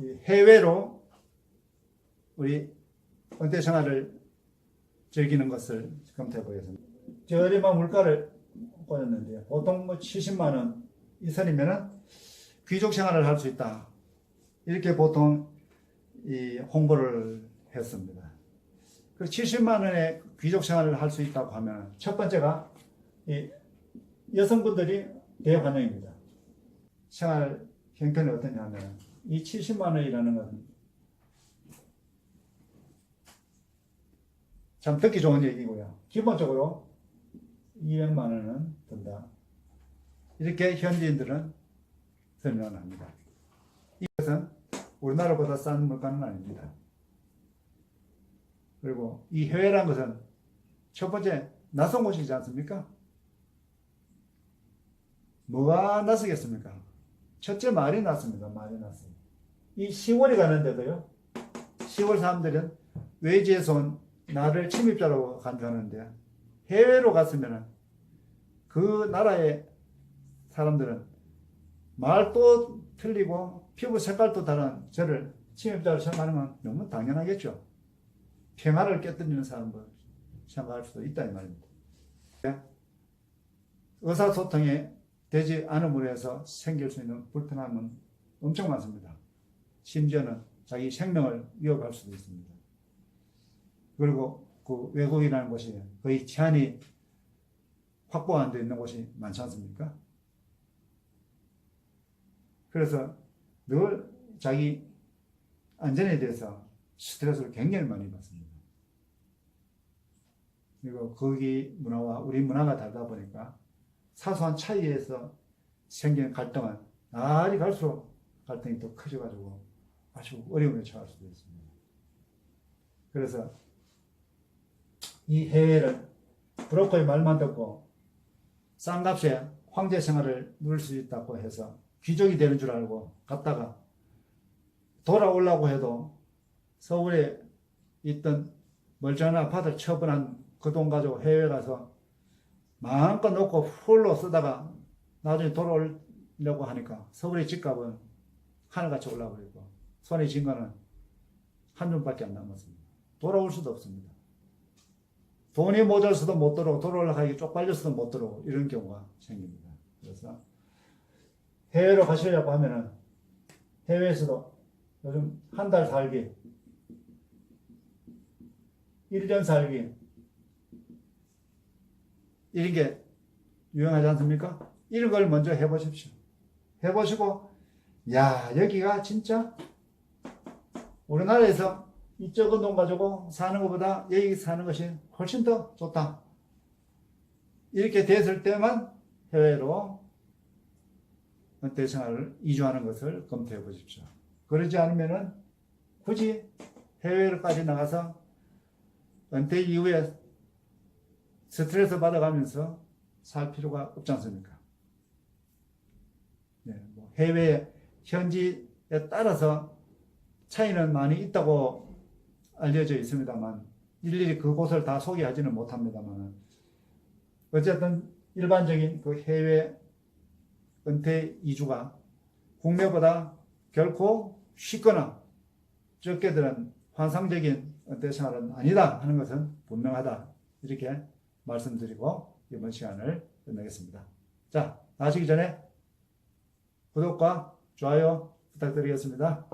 이 해외로 우리 은퇴 생활을 즐기는 것을 검토해 보겠습니다. 저렴한 물가를 보였는데요. 보통 뭐 70만 원 이선이면은 귀족 생활을 할 수 있다. 이렇게 보통 이 홍보를 했습니다. 그 70만 원의 귀족 생활을 할 수 있다고 하면 첫 번째가 이 여성분들이 대환영입니다. 생활 형편이 어떠냐면 이 70만 원이라는 건참 듣기 좋은 얘기고요. 기본적으로 200만 원은 든다. 이렇게 현지인들은 설명을 합니다. 이것은 우리나라보다 싼 물가는 아닙니다. 그리고 이 해외란 것은 첫 번째 낯선 곳이지 않습니까? 뭐가 낯서겠습니까? 첫째 말이 낯섭니다. 말이 낯서. 이 10월이 가는데도요. 10월 사람들은 외지에서 온 나를 침입자로 간주하는데 해외로 갔으면은 그 나라의 사람들은 말도 틀리고 피부 색깔도 다른 저를 침입자로 생각하는 건 너무 당연하겠죠. 평화를 깨뜨리는 사람을 생각할 수도 있다 이 말입니다. 의사소통이 되지 않음으로 해서 생길 수 있는 불편함은 엄청 많습니다. 심지어는 자기 생명을 위협할 수도 있습니다. 그리고 그 외국이라는 곳이 거의 제한이 확보 안 되어 있는 곳이 많지 않습니까? 그래서 늘 자기 안전에 대해서 스트레스를 굉장히 많이 받습니다. 그리고 거기 문화와 우리 문화가 다르다 보니까 사소한 차이에서 생기는 갈등은 날이 갈수록 갈등이 더 커져가지고 아주 어려움에 처할 수도 있습니다. 그래서 이 해외를 브로커의 말만 듣고 싼 값에 황제 생활을 누릴 수 있다고 해서 귀족이 되는 줄 알고 갔다가 돌아오려고 해도 서울에 있던 멀쩡한 아파트를 처분한 그 돈 가지고 해외 가서 마음껏 놓고 홀로 쓰다가 나중에 돌아오려고 하니까 서울의 집값은 하늘같이 올라버리고 손에 쥔 거는 한 줌밖에 안 남았습니다. 돌아올 수도 없습니다. 돈이 모자라서도 못 들어오고 하기 쪽팔려서도 못 들어오고 이런 경우가 생깁니다. 그래서 해외로 가시려고 하면은 해외에서도 요즘 한 달 살기, 1년 살기, 이런 게 유행하지 않습니까? 이런 걸 먼저 해보십시오. 해보시고, 야, 여기가 진짜 우리나라에서 이 적은 돈 가지고 사는 것보다 여기 사는 것이 훨씬 더 좋다. 이렇게 됐을 때만 해외로 은퇴 생활을 이주하는 것을 검토해 보십시오. 그러지 않으면은 굳이 해외로까지 나가서 은퇴 이후에 스트레스 받아가면서 살 필요가 없지 않습니까? 네, 뭐 해외 현지에 따라서 차이는 많이 있다고 알려져 있습니다만 일일이 그곳을 다 소개하지는 못합니다만 어쨌든 일반적인 그 해외 은퇴 이주가 국내보다 결코 쉽거나 적게 들은 환상적인 은퇴 생활은 아니다 하는 것은 분명하다 이렇게 말씀드리고 이번 시간을 끝내겠습니다. 자, 나시기 전에 구독과 좋아요 부탁드리겠습니다.